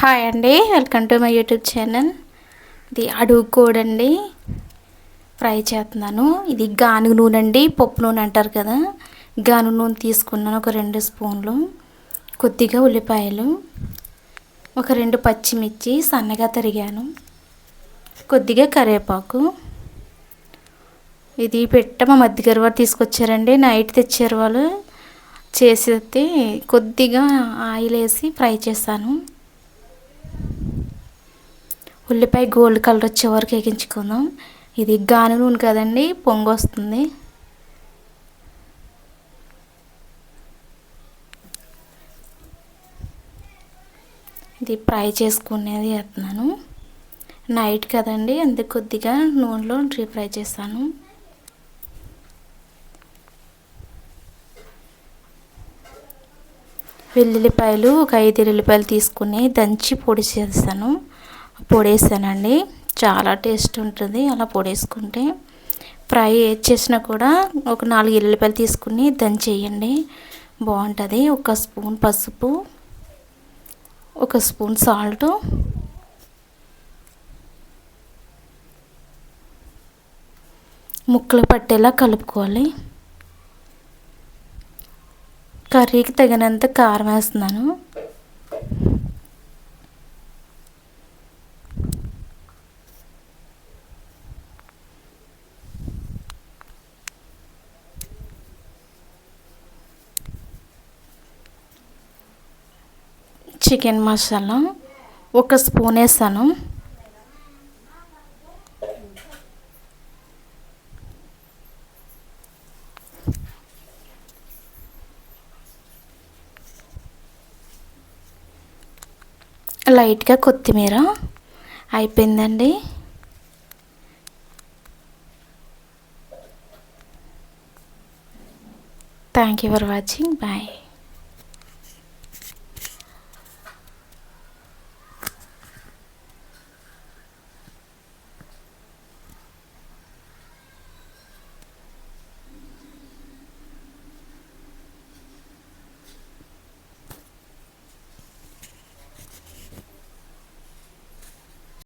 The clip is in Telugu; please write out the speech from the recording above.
హాయ్ అండి welcome to my YouTube channel. ఇది అడుగు కోడండి. ఫ్రై చేస్తున్నాను. ఇది గానుగ నూనె అండి పప్పు నూనె అంటారు కదా. గానుగ నూనె తీసుకున్నాను ఒక రెండు స్పూన్లు. కొద్దిగా ఉల్లిపాయలు ఒక రెండు పచ్చిమిర్చి సన్నగా తరిగాను. కొద్దిగా కరివేపాకు. ఇది పెట్ట మా మధ్యగారు వారు తీసుకొచ్చారండి. నైట్ తెచ్చారు వాళ్ళు. చేసేది కొద్దిగా ఆయిల్ వేసి ఫ్రై చేశాను ఉల్లిపాయ గోల్డ్ కలర్ వచ్చే వరకు వేగించుకుందాం. ఇది గాను నూనె కదండి పొంగు వస్తుంది. ఇది ఫ్రై చేసుకునేది వేస్తున్నాను. నైట్ కదండి అందుకు కొద్దిగా నూనెలో డీప్ ఫ్రై చేస్తాను. వెల్లుల్లిపాయలు ఒక ఐదు వెల్లుల్లిపాయలు తీసుకుని దంచి పొడి చేస్తాను. పొడేసానండి. చాలా టేస్ట్ ఉంటుంది అలా పొడేసుకుంటే. ఫ్రై ఏది చేసినా కూడా ఒక నాలుగు ఎల్లిపాయలు తీసుకుని దంచేయండి బాగుంటుంది. ఒక స్పూన్ పసుపు ఒక స్పూన్ సాల్ట్ ముక్కలు పట్టేలా కలుపుకోవాలి. కర్రీకి తగినంత కారం వేస్తున్నాను. చికెన్ మసాలా ఒక స్పూన్ వేసాను. లైట్గా కొత్తిమీర అయిపోయిందండి. Thank you for watching bye